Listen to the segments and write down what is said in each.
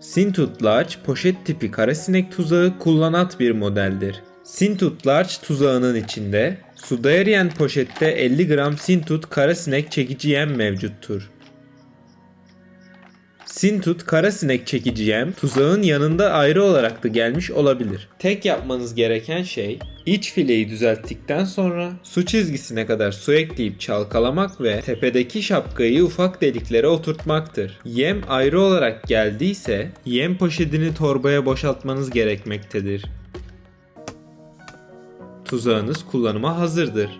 Sintut Large poşet tipi karasinek tuzağı kullanat bir modeldir. Sintut Large tuzağının içinde suda eriyen poşette 50 gram Sintut karasinek çekici yem mevcuttur. Sintut karasinek çekici yem tuzağın yanında ayrı olarak da gelmiş olabilir. Tek yapmanız gereken şey iç fileyi düzelttikten sonra su çizgisine kadar su ekleyip çalkalamak ve tepedeki şapkayı ufak deliklere oturtmaktır. Yem ayrı olarak geldiyse yem poşetini torbaya boşaltmanız gerekmektedir. Tuzağınız kullanıma hazırdır.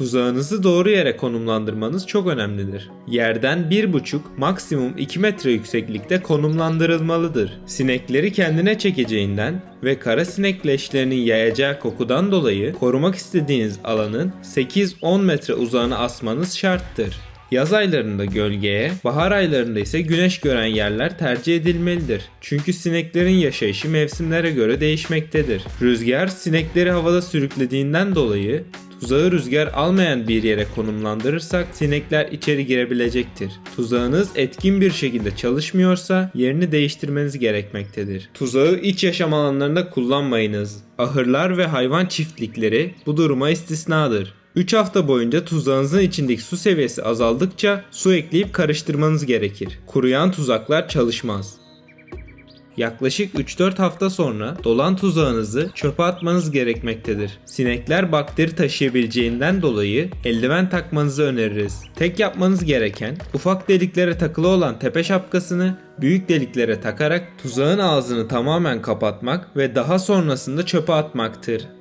Tuzağınızı doğru yere konumlandırmanız çok önemlidir. Yerden 1,5 maksimum 2 metre yükseklikte konumlandırılmalıdır. Sinekleri kendine çekeceğinden ve kara sinek leşlerinin yayacağı kokudan dolayı korumak istediğiniz alanın 8-10 metre uzağına asmanız şarttır. Yaz aylarında gölgeye, bahar aylarında ise güneş gören yerler tercih edilmelidir. Çünkü sineklerin yaşayışı mevsimlere göre değişmektedir. Rüzgar sinekleri havada sürüklediğinden dolayı Tuzağı rüzgar almayan bir yere konumlandırırsak sinekler içeri girebilecektir. Tuzağınız etkin bir şekilde çalışmıyorsa yerini değiştirmeniz gerekmektedir. Tuzağı iç yaşam alanlarında kullanmayınız. Ahırlar ve hayvan çiftlikleri bu duruma istisnadır. 3 hafta boyunca tuzağınızın içindeki su seviyesi azaldıkça su ekleyip karıştırmanız gerekir. Kuruyan tuzaklar çalışmaz. Yaklaşık 3-4 hafta sonra dolan tuzağınızı çöpe atmanız gerekmektedir. Sinekler bakteri taşıyabileceğinden dolayı eldiven takmanızı öneririz. Tek yapmanız gereken ufak deliklere takılı olan tepe şapkasını büyük deliklere takarak tuzağın ağzını tamamen kapatmak ve daha sonrasında çöpe atmaktır.